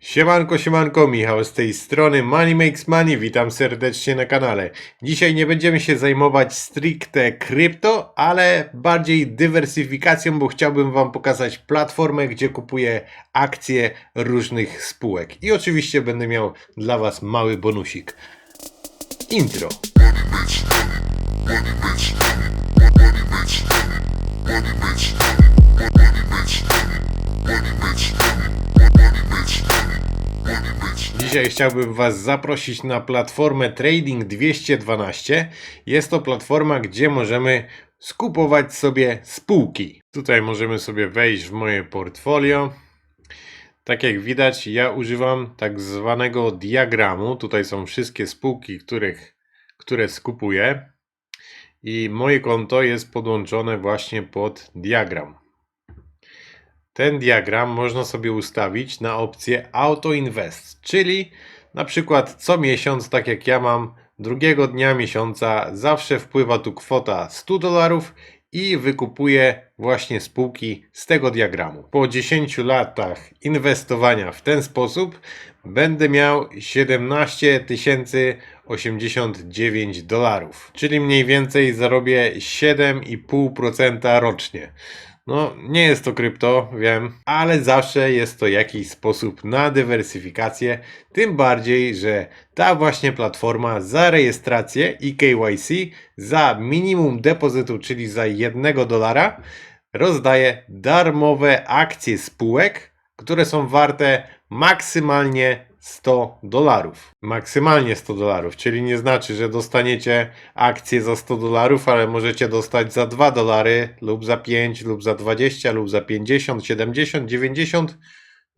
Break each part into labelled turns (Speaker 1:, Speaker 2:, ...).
Speaker 1: Siemanko, siemanko, Michał z tej strony Money Makes Money, witam serdecznie na kanale. Dzisiaj nie będziemy się zajmować stricte krypto, ale bardziej dywersyfikacją, bo chciałbym Wam pokazać platformę, gdzie kupuję akcje różnych spółek. I oczywiście będę miał dla Was mały bonusik. Intro. Dzisiaj chciałbym Was zaprosić na platformę Trading 212. Jest to platforma, gdzie możemy skupować sobie spółki. Tutaj możemy sobie wejść w moje portfolio. Tak jak widać, ja używam tak zwanego diagramu. Tutaj są wszystkie spółki, których, które skupuję. I moje konto jest podłączone właśnie pod diagram. Ten diagram można sobie ustawić na opcję Auto Invest, czyli na przykład co miesiąc, tak jak ja mam, drugiego dnia miesiąca zawsze wpływa tu kwota 100 dolarów i wykupuję właśnie spółki z tego diagramu. Po 10 latach inwestowania w ten sposób będę miał 17 089 dolarów, czyli mniej więcej zarobię 7,5% rocznie. No, nie jest to krypto, wiem, ale zawsze jest to jakiś sposób na dywersyfikację. Tym bardziej, że ta właśnie platforma za rejestrację i KYC za minimum depozytu, czyli za 1 dolara, rozdaje darmowe akcje spółek, które są warte maksymalnie 100 dolarów. Maksymalnie 100 dolarów, czyli nie znaczy, że dostaniecie akcję za 100 dolarów, ale możecie dostać za 2 dolary lub za 5 lub za 20 lub za 50, 70, 90,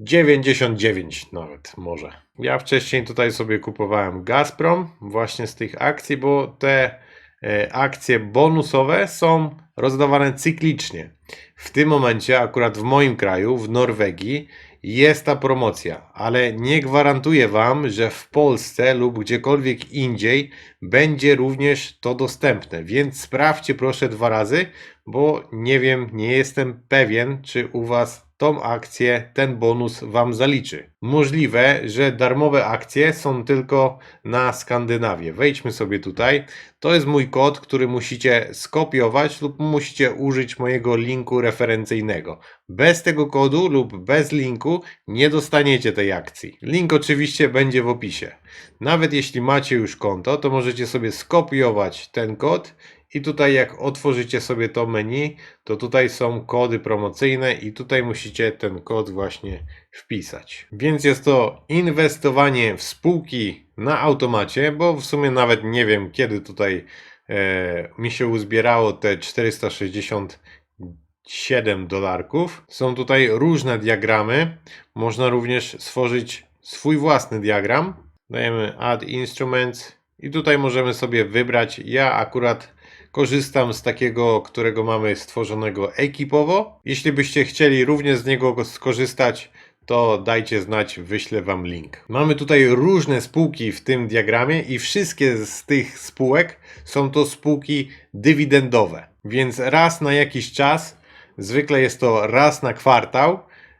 Speaker 1: 99 nawet może. Ja wcześniej tutaj sobie kupowałem Gazprom właśnie z tych akcji, bo te e, akcje bonusowe są rozdawane cyklicznie. W tym momencie, akurat w moim kraju, w Norwegii, jest ta promocja, ale nie gwarantuję Wam, że w Polsce lub gdziekolwiek indziej będzie również to dostępne. Więc sprawdźcie proszę dwa razy, bo nie wiem, nie jestem pewien, czy u Was tą akcję, ten bonus Wam zaliczy. Możliwe, że darmowe akcje są tylko na Skandynawię. Wejdźmy sobie tutaj. To jest mój kod, który musicie skopiować lub musicie użyć mojego linku referencyjnego. Bez tego kodu lub bez linku nie dostaniecie tej akcji. Link oczywiście będzie w opisie. Nawet jeśli macie już konto, to możecie sobie skopiować ten kod i tutaj jak otworzycie sobie to menu, to tutaj są kody promocyjne i tutaj musicie ten kod właśnie wpisać. Więc jest to inwestowanie w spółki na automacie, bo w sumie nawet nie wiem kiedy tutaj e, mi się uzbierało te 467 dolarków. Są tutaj różne diagramy. Można również stworzyć swój własny diagram. Dajemy Add Instruments i tutaj możemy sobie wybrać. Ja akurat korzystam z takiego, którego mamy stworzonego ekipowo. Jeśli byście chcieli również z niego skorzystać, to dajcie znać, wyślę Wam link. Mamy tutaj różne spółki w tym diagramie i wszystkie z tych spółek są to spółki dywidendowe. Więc raz na jakiś czas, zwykle jest to raz na kwartał,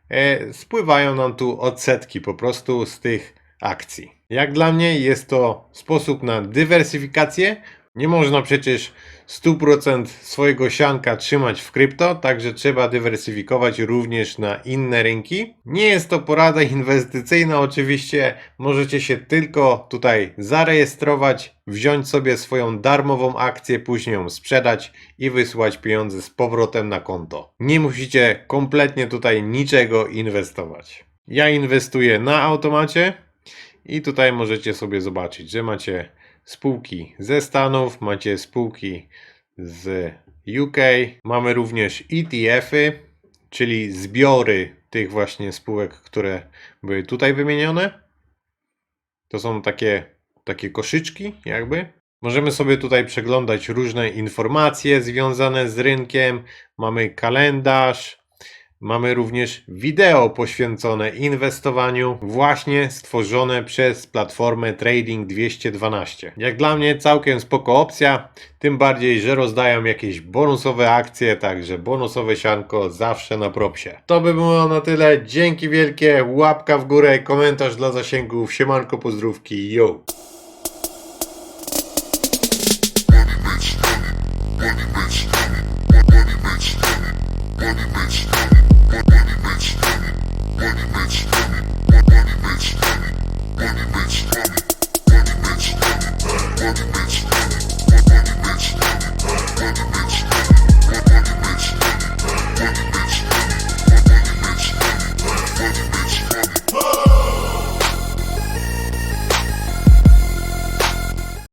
Speaker 1: e, spływają nam tu odsetki po prostu z tych akcji. Jak dla mnie jest to sposób na dywersyfikację. Nie można przecież 100% swojego sianka trzymać w krypto, także trzeba dywersyfikować również na inne rynki. Nie jest to porada inwestycyjna, oczywiście możecie się tylko tutaj zarejestrować, wziąć sobie swoją darmową akcję, później ją sprzedać i wysłać pieniądze z powrotem na konto. Nie musicie kompletnie tutaj niczego inwestować. Ja inwestuję na automacie i tutaj możecie sobie zobaczyć, że macie spółki ze Stanów, macie spółki z UK, mamy również ETF-y, czyli zbiory tych właśnie spółek, które były tutaj wymienione. To są takie, takie koszyczki, jakby. Możemy sobie tutaj przeglądać różne informacje związane z rynkiem. Mamy kalendarz, Mamy również wideo poświęcone inwestowaniu, właśnie stworzone przez platformę Trading 212. Jak dla mnie całkiem spoko opcja, tym bardziej, że rozdają jakieś bonusowe akcje, także bonusowe sianko zawsze na propsie. To by było na tyle. Dzięki wielkie, łapka w górę, komentarz dla zasięgów, siemanko, pozdrówki, yo!
Speaker 2: Money makes money.